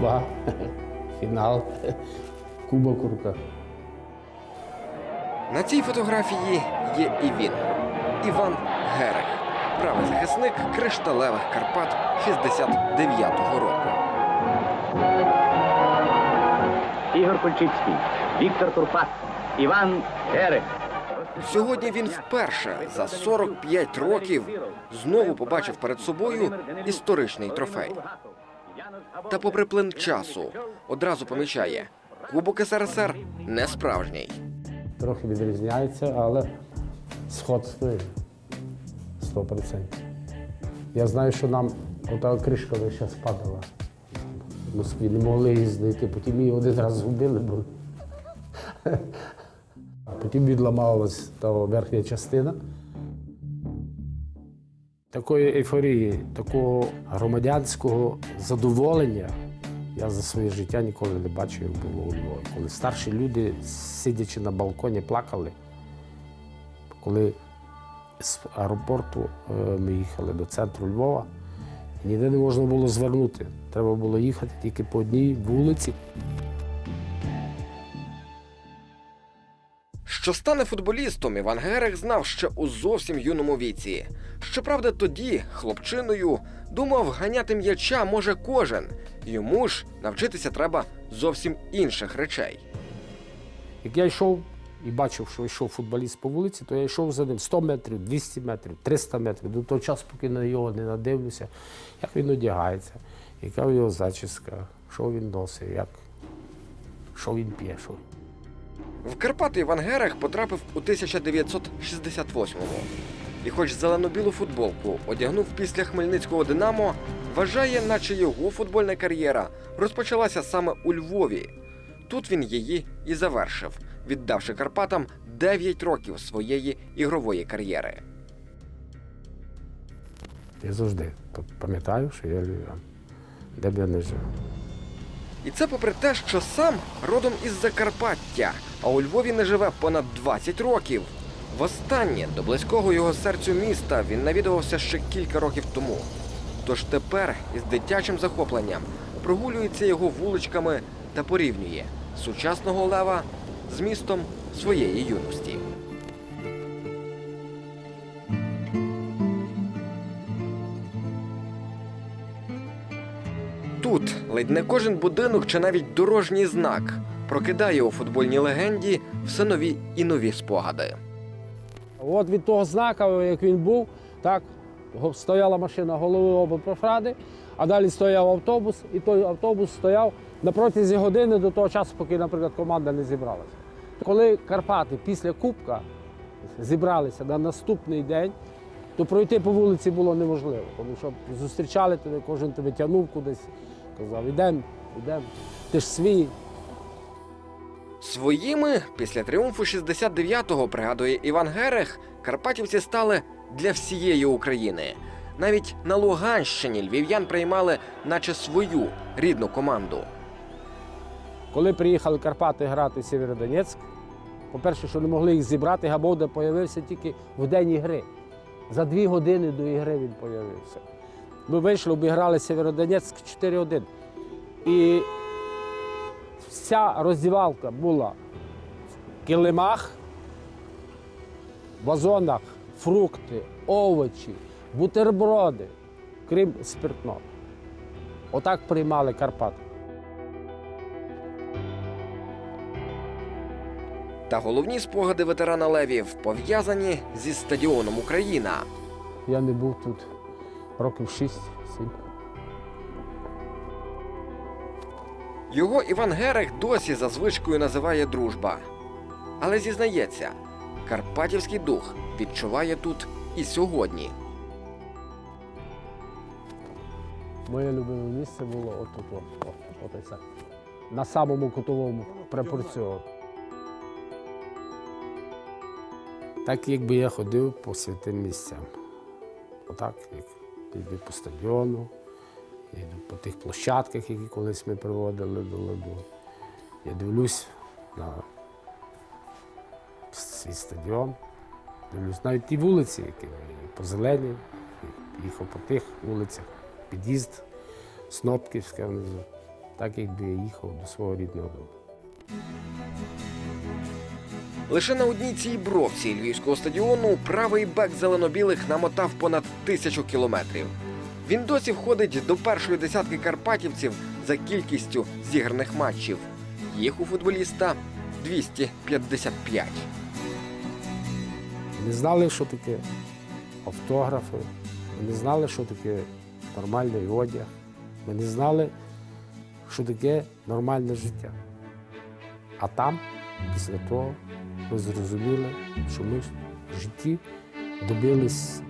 Москва, фінал, Кубок у руках. На цій фотографії є і він Іван Герех, правий захисник кришталевих Карпат 69-го року. Ігор Кульчицький, Віктор Турпак, Іван Герех. Сьогодні він вперше за 45 років знову побачив перед собою історичний трофей. Та попри плин часу одразу помічає, Кубок СРСР не справжній. Трохи відрізняється, але сход ну, 100%. Я знаю, що нам ота кришка весь час падала. В Москві не могли її знайти, потім її один раз згубили, потім відламалась та верхня частина. Такої ейфорії, такого громадянського задоволення я за своє життя ніколи не бачив, як було у Львові. Коли старші люди, сидячи на балконі, плакали. Коли з аеропорту е, ми їхали до центру Львова, ніде не можна було звернути. Треба було їхати тільки по одній вулиці. Що стане футболістом, Іван Герех знав ще у зовсім юному віці. Щоправда, тоді хлопчиною думав, ганяти м'яча може кожен. Йому ж навчитися треба зовсім інших речей. Як я йшов і бачив, що йшов футболіст по вулиці, то я йшов за ним 100 метрів, 200 метрів, 300 метрів. До того часу, поки на його не надивлюся, як він одягається, яка в його зачіска, що він носить, як, що він п'є. Що... В Карпати Іван Герех потрапив у 1968-му. І хоч зелено-білу футболку одягнув після Хмельницького Динамо, вважає, наче його футбольна кар'єра розпочалася саме у Львові. Тут він її і завершив, віддавши Карпатам 9 років своєї ігрової кар'єри. Я завжди пам'ятаю, що я львів'ян, де б я не жив. І це попри те, що сам родом із Закарпаття, а у Львові не живе понад 20 років. Востаннє до близького його серцю міста він навідувався ще кілька років тому. Тож тепер із дитячим захопленням прогулюється його вуличками та порівнює сучасного лева з містом своєї юності. Ледь не кожен будинок чи навіть дорожній знак прокидає у футбольній легенді все нові і нові спогади. От від того знака, як він був, так, стояла машина голови облпрофради, а далі стояв автобус, і той автобус стояв на протязі години до того часу, поки, наприклад, команда не зібралася. Коли Карпати після Кубка зібралися на наступний день, то пройти по вулиці було неможливо, тому що зустрічали тебе, кожен тебе тягнув кудись, казав, ідемо, ідемо, ти ж свій. Своїми після тріумфу 69-го, пригадує Іван Герех, карпатівці стали для всієї України. Навіть на Луганщині львів'ян приймали, наче свою рідну команду. Коли приїхали Карпати грати в Сєвєродонецьк, по-перше, що не могли їх зібрати, Габовда появився тільки в день ігри. За дві години до ігри він появився. Ми вийшли, обіграли Сєвєродонецьк 4-1. І вся роздівалка була в килимах, вазонах, фрукти, овочі, бутерброди, крім спиртного. Отак приймали Карпати. Та головні спогади ветерана Левів пов'язані зі стадіоном Україна. Я не був тут років 6-7. Його Іван Герех досі за звичкою називає дружба. Але зізнається, карпатівський дух відчуває тут і сьогодні. Моє любиме місце було отут, от, от, от, на самому кутовому прапорцю. Так якби я ходив по святим місцям. Отак, як йду по стадіону, йду по тих площадках, які колись ми приводили до ладу. Я дивлюсь на свій стадіон, дивлюсь навіть ті вулиці, які по зелені, їхав по тих вулицях, під'їзд, Снопківська внизу. так якби я їхав до свого рідного дому. Лише на одній цій бровці львівського стадіону правий бек зеленобілих намотав понад тисячу кілометрів. Він досі входить до першої десятки карпатівців за кількістю зіграних матчів. Їх у футболіста 255. Ми не знали, що таке автографи, ми не знали, що таке нормальний одяг, ми не знали, що таке нормальне життя. А там, після того, ми зрозуміли, що ми в житті добились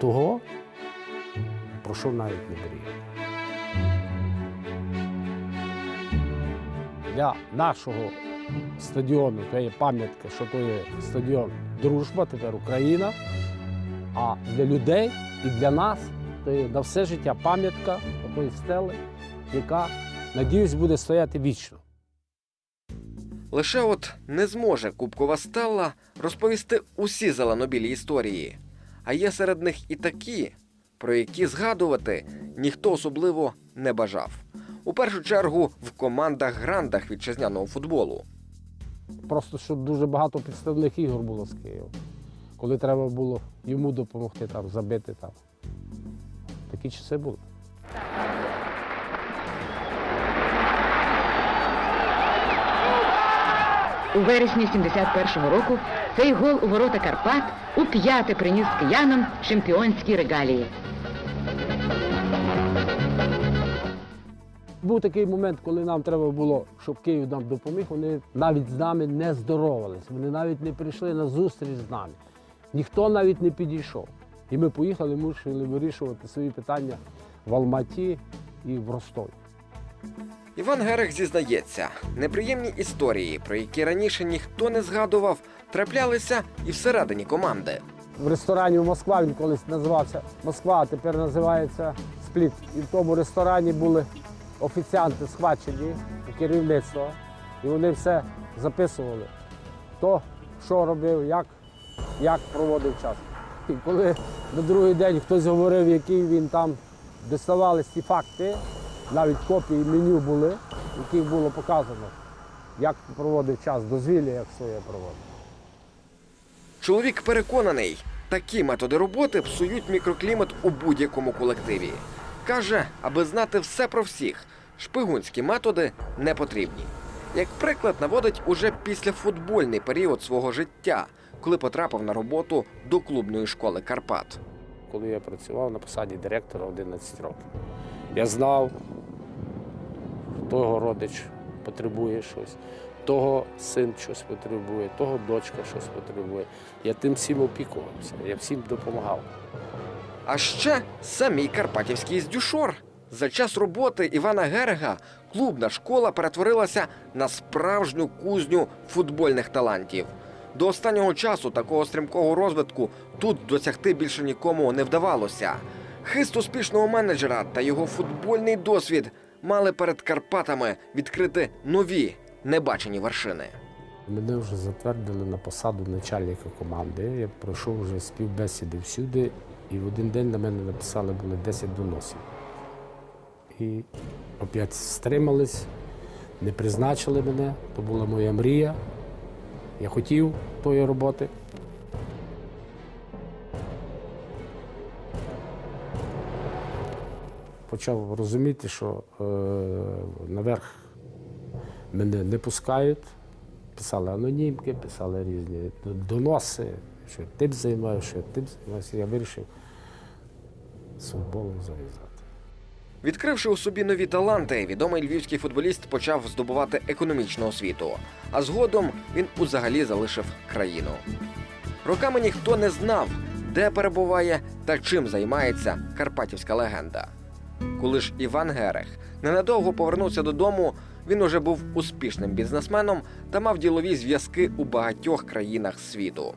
того, про що навіть не мріяли. Для нашого стадіону то є пам'ятка, що то є стадіон Дружба, тепер Україна. А для людей і для нас то є на все життя пам'ятка такої стели, яка, надіюсь, буде стояти вічно. Лише от не зможе Кубкова Стелла розповісти усі зеленобілі історії. А є серед них і такі, про які згадувати ніхто особливо не бажав. У першу чергу в командах-грандах вітчизняного футболу. Просто що дуже багато підставних ігор було з Києва. Коли треба було йому допомогти там, забити там. Такі часи були. У вересні 71-го року цей гол у ворота Карпат у п'яте приніс киянам чемпіонські регалії. Був такий момент, коли нам треба було, щоб Київ нам допоміг. Вони навіть з нами не здоровалися. Вони навіть не прийшли на зустріч з нами. Ніхто навіть не підійшов. І ми поїхали, мусили вирішувати свої питання в Алматі і в Ростові. Іван Герех зізнається, неприємні історії, про які раніше ніхто не згадував, траплялися і всередині команди. В ресторані в Москва він колись називався Москва, а тепер називається Спліт. І в тому ресторані були офіціанти схвачені керівництво, і вони все записували. Хто що робив, як, як проводив час. І коли на другий день хтось говорив, який він там доставались ті факти, навіть копії меню були, в яких було показано, як проводив час, дозвілля, як своє проводив. Чоловік переконаний, такі методи роботи псують мікроклімат у будь-якому колективі. Каже, аби знати все про всіх, шпигунські методи не потрібні. Як приклад, наводить уже післяфутбольний період свого життя, коли потрапив на роботу до клубної школи Карпат. коли я працював на посаді директора 11 років. Я знав, того родич потребує щось, того син щось потребує, того дочка щось потребує. Я тим всім опікувався, я всім допомагав. А ще самий карпатівський здюшор. За час роботи Івана Герега клубна школа перетворилася на справжню кузню футбольних талантів. До останнього часу такого стрімкого розвитку тут досягти більше нікому не вдавалося. Хист успішного менеджера та його футбольний досвід мали перед Карпатами відкрити нові небачені вершини. Мене вже затвердили на посаду начальника команди. Я пройшов вже співбесіди всюди, і в один день на мене написали були 10 доносів. І опять стримались, не призначили мене. То була моя мрія. Я хотів тої роботи. Почав розуміти, що е, наверх мене не пускають. Писали анонімки, писали різні доноси, що тим займаюся, що тим займаюся. Я вирішив з футболом зав'язати. Відкривши у собі нові таланти, відомий львівський футболіст почав здобувати економічну освіту, а згодом він узагалі залишив країну. Роками ніхто не знав, де перебуває та чим займається карпатівська легенда. Коли ж Іван Герех ненадовго повернувся додому, він уже був успішним бізнесменом та мав ділові зв'язки у багатьох країнах світу.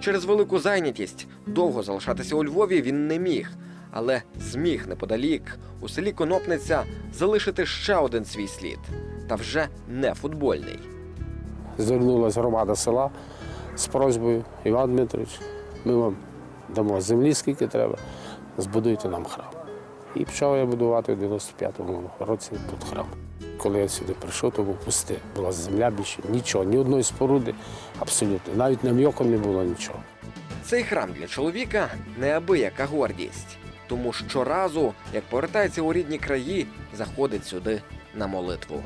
Через велику зайнятість довго залишатися у Львові він не міг, але зміг неподалік у селі Конопниця залишити ще один свій слід, та вже не футбольний. Звернулася громада села з просьбою Іван Дмитрович, ми вам дамо землі, скільки треба, збудуйте нам храм. І почав я будувати в 95-му році тут храм. коли я сюди прийшов, то був пусте. Була земля більше, нічого, ні одної споруди, абсолютно. Навіть нам'яком не було нічого. Цей храм для чоловіка неабияка гордість. Тому щоразу, як повертається у рідні краї, заходить сюди на молитву.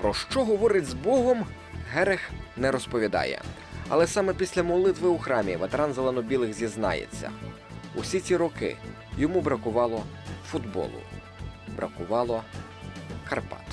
Про що говорить з Богом, Герех не розповідає. Але саме після молитви у храмі ветеран зелено-білих зізнається. Усі ці роки йому бракувало футболу, бракувало Карпат.